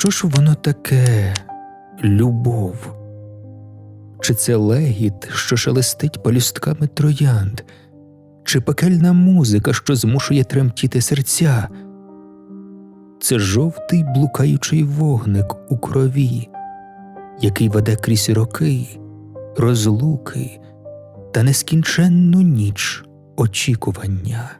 Що ж воно таке любов? Чи це легіт, що шелестить палюстками троянд, чи пекельна музика, що змушує тремтіти серця? Це жовтий блукаючий вогник у крові, який веде крізь роки, розлуки та нескінченну ніч очікування.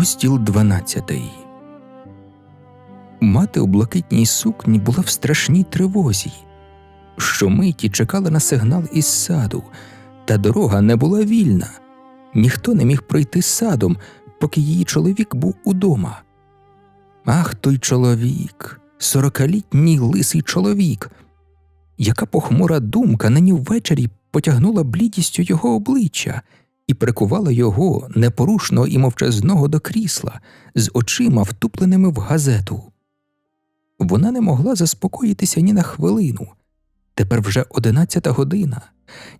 Розділ 12 Мати у блакитній сукні була в страшній тривозі. Щомиті чекала на сигнал із саду, та дорога не була вільна. Ніхто не міг пройти садом, поки її чоловік був удома. Ах, той чоловік, сорокалітній лисий чоловік. Яка похмура думка нині ввечері потягнула блідістю його обличчя і прикувала його непорушного і мовчазного до крісла з очима, втупленими в газету. Вона не могла заспокоїтися ні на хвилину. Тепер вже одинадцята година.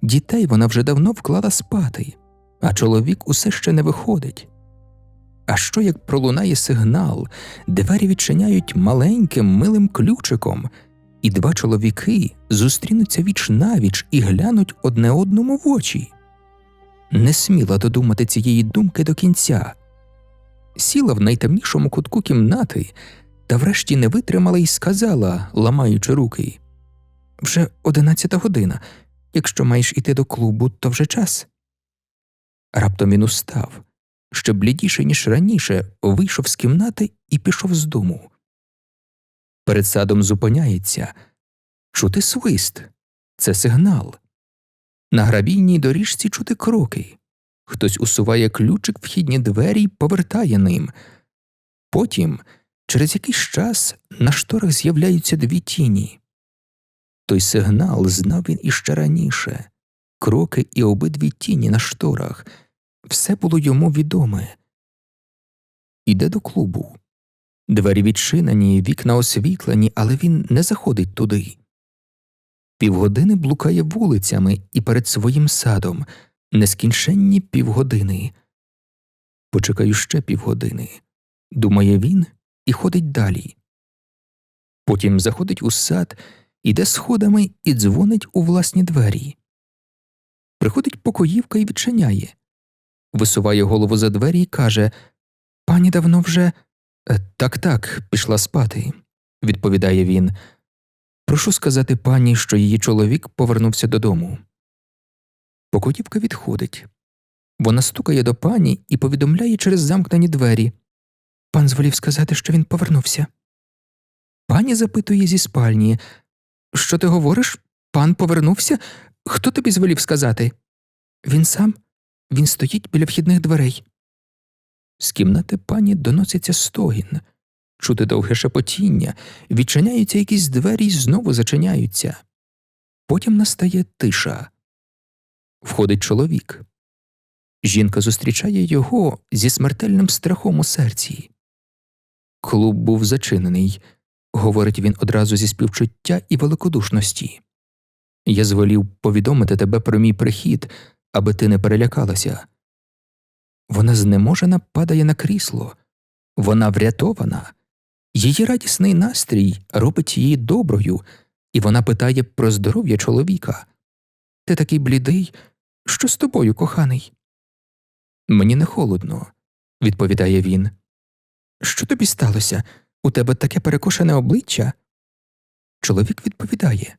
Дітей вона вже давно вклала спати, а чоловік усе ще не виходить. А що як пролунає сигнал, двері відчиняють маленьким милим ключиком, і два чоловіки зустрінуться віч навіч і глянуть одне одному в очі? Не сміла додумати цієї думки до кінця. Сіла в найтемнішому кутку кімнати та врешті не витримала і сказала, ламаючи руки Вже одинадцята година. Якщо маєш іти до клубу, то вже час. Раптом він устав, ще блідіше, ніж раніше, вийшов з кімнати і пішов з дому. Перед садом зупиняється чути свист це сигнал. На гравійній доріжці чути кроки. Хтось усуває ключик вхідні двері й повертає ним. Потім, через якийсь час, на шторах з'являються дві тіні. Той сигнал знав він іще раніше кроки і обидві тіні на шторах. Все було йому відоме. Іде до клубу. Двері відчинені, вікна освітлені, але він не заходить туди. Півгодини блукає вулицями і перед своїм садом, нескінченні півгодини. Почекаю ще півгодини, думає він і ходить далі. Потім заходить у сад, іде сходами і дзвонить у власні двері. Приходить покоївка і відчиняє, висуває голову за двері і каже Пані давно вже. Так, так, пішла спати, відповідає він. Прошу сказати пані, що її чоловік повернувся додому. Покоївка відходить. Вона стукає до пані і повідомляє через замкнені двері. Пан зволів сказати, що він повернувся. Пані запитує зі спальні Що ти говориш? Пан повернувся? Хто тобі звелів сказати? Він сам, він стоїть біля вхідних дверей. З кімнати пані доноситься стогін чути довге шепотіння, відчиняються якісь двері й знову зачиняються. Потім настає тиша. Входить чоловік. Жінка зустрічає його зі смертельним страхом у серці. Клуб був зачинений, говорить він одразу зі співчуття і великодушності. Я звелів повідомити тебе про мій прихід, аби ти не перелякалася. Вона знеможена падає на крісло, вона врятована, Її радісний настрій робить її доброю, і вона питає про здоров'я чоловіка. Ти такий блідий, що з тобою, коханий? Мені не холодно, відповідає він. Що тобі сталося? У тебе таке перекошене обличчя? Чоловік відповідає.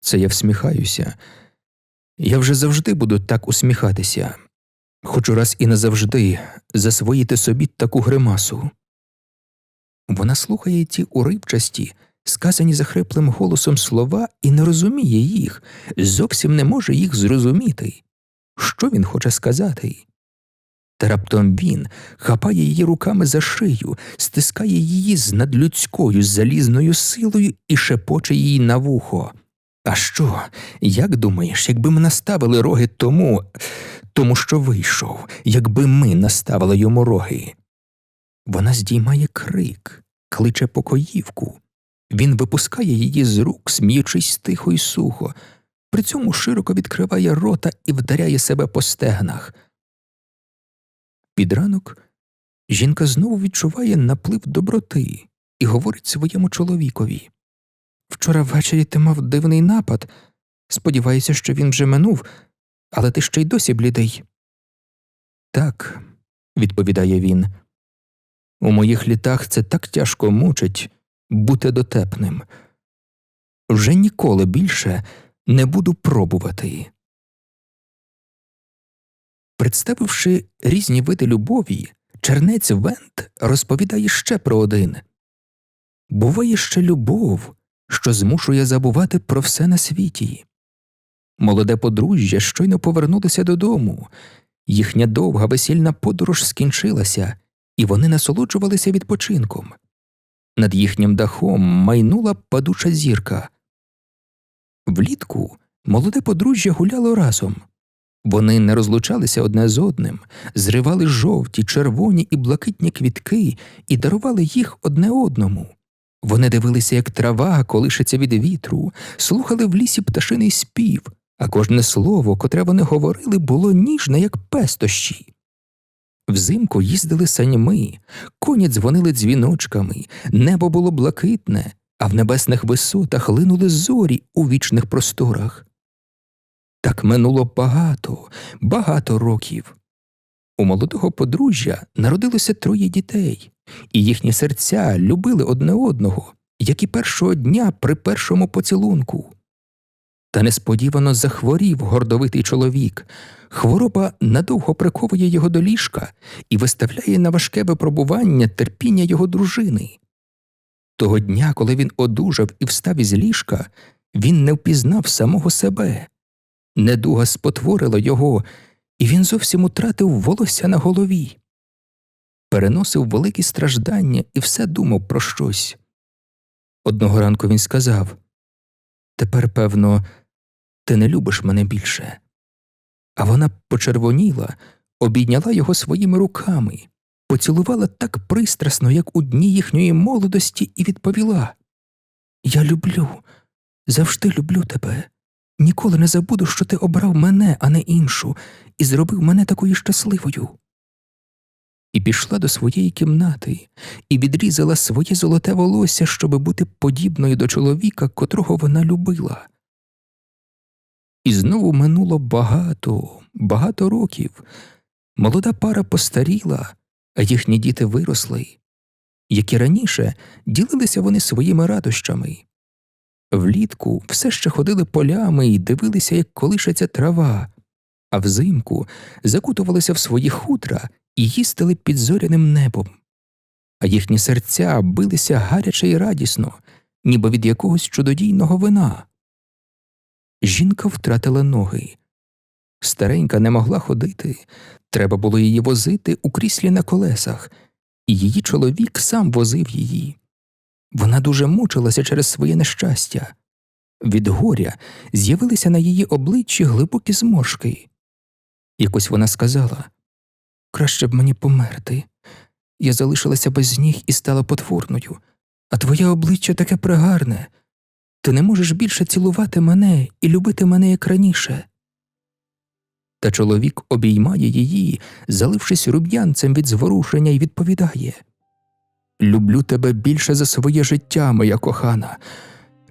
Це я всміхаюся. Я вже завжди буду так усміхатися. Хочу раз і назавжди засвоїти собі таку гримасу. Вона слухає ті уривчасті, сказані захриплим голосом слова, і не розуміє їх, зовсім не може їх зрозуміти. Що він хоче сказати? Та раптом він хапає її руками за шию, стискає її з надлюдською залізною силою і шепоче їй на вухо. А що, як думаєш, якби ми наставили роги тому, тому що вийшов, якби ми наставили йому роги? Вона здіймає крик, кличе покоївку. Він випускає її з рук, сміючись тихо й сухо, при цьому широко відкриває рота і вдаряє себе по стегнах. Під ранок жінка знову відчуває наплив доброти і говорить своєму чоловікові Вчора ввечері ти мав дивний напад. Сподіваюся, що він вже минув, але ти ще й досі блідий. Так, відповідає він. У моїх літах це так тяжко мучить бути дотепним. Вже ніколи більше не буду пробувати. Представивши різні види любові, чернець Вент розповідає ще про один буває ще любов, що змушує забувати про все на світі. Молоде подружжя щойно повернулося додому, їхня довга весільна подорож скінчилася, і вони насолоджувалися відпочинком. Над їхнім дахом майнула падуча зірка. Влітку молоде подружжя гуляло разом. Вони не розлучалися одне з одним, зривали жовті, червоні і блакитні квітки і дарували їх одне одному. Вони дивилися, як трава колишеться від вітру, слухали в лісі пташиний спів, а кожне слово, котре вони говорили, було ніжне, як пестощі. Взимку їздили саньми, коні дзвонили дзвіночками, небо було блакитне, а в небесних висотах линули зорі у вічних просторах. Так минуло багато, багато років. У молодого подружжя народилося троє дітей, і їхні серця любили одне одного, як і першого дня при першому поцілунку. Та несподівано захворів гордовитий чоловік. Хвороба надовго приковує його до ліжка і виставляє на важке випробування терпіння його дружини. Того дня, коли він одужав і встав із ліжка, він не впізнав самого себе. Недуга спотворила його, і він зовсім утратив волосся на голові. Переносив великі страждання і все думав про щось. Одного ранку він сказав Тепер, певно, ти не любиш мене більше. А вона почервоніла, обійняла його своїми руками, поцілувала так пристрасно, як у дні їхньої молодості, і відповіла Я люблю, завжди люблю тебе. Ніколи не забуду, що ти обрав мене, а не іншу, і зробив мене такою щасливою. І пішла до своєї кімнати і відрізала своє золоте волосся, щоби бути подібною до чоловіка, котрого вона любила. І знову минуло багато, багато років. Молода пара постаріла, а їхні діти виросли. Як і раніше, ділилися вони своїми радощами. Влітку все ще ходили полями і дивилися, як колишеться трава, а взимку закутувалися в свої хутра і їстили під зоряним небом. А їхні серця билися гаряче й радісно, ніби від якогось чудодійного вина. Жінка втратила ноги. Старенька не могла ходити, треба було її возити у кріслі на колесах, і її чоловік сам возив її. Вона дуже мучилася через своє нещастя. Від горя з'явилися на її обличчі глибокі зморшки. Якось вона сказала краще б мені померти. Я залишилася без ніг і стала потворною, а твоє обличчя таке пригарне. Ти не можеш більше цілувати мене і любити мене як раніше. Та чоловік обіймає її, залившись руб'янцем від зворушення, і відповідає Люблю тебе більше за своє життя, моя кохана.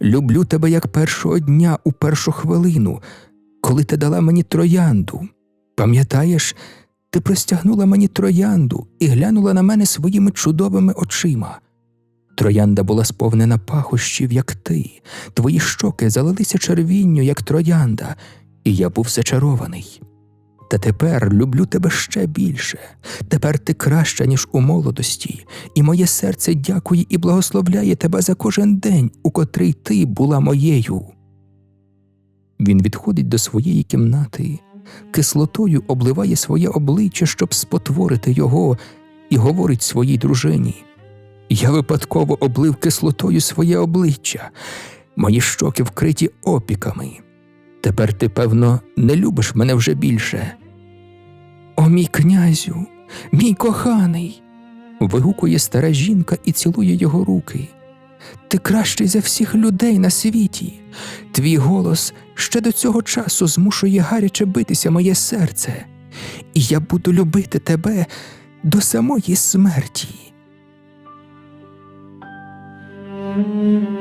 Люблю тебе як першого дня у першу хвилину, коли ти дала мені троянду. Пам'ятаєш, ти простягнула мені троянду і глянула на мене своїми чудовими очима. Троянда була сповнена пахощів, як ти, твої щоки залилися червінню, як троянда, і я був зачарований. Та тепер люблю тебе ще більше. Тепер ти краща, ніж у молодості, і моє серце дякує і благословляє тебе за кожен день, у котрий ти була моєю. Він відходить до своєї кімнати, кислотою обливає своє обличчя, щоб спотворити його, і говорить своїй дружині. Я випадково облив кислотою своє обличчя, мої щоки вкриті опіками. Тепер ти, певно, не любиш мене вже більше. О, мій князю, мій коханий. вигукує стара жінка і цілує його руки. Ти кращий за всіх людей на світі. Твій голос ще до цього часу змушує гаряче битися моє серце, і я буду любити тебе до самої смерті. Mm-hmm.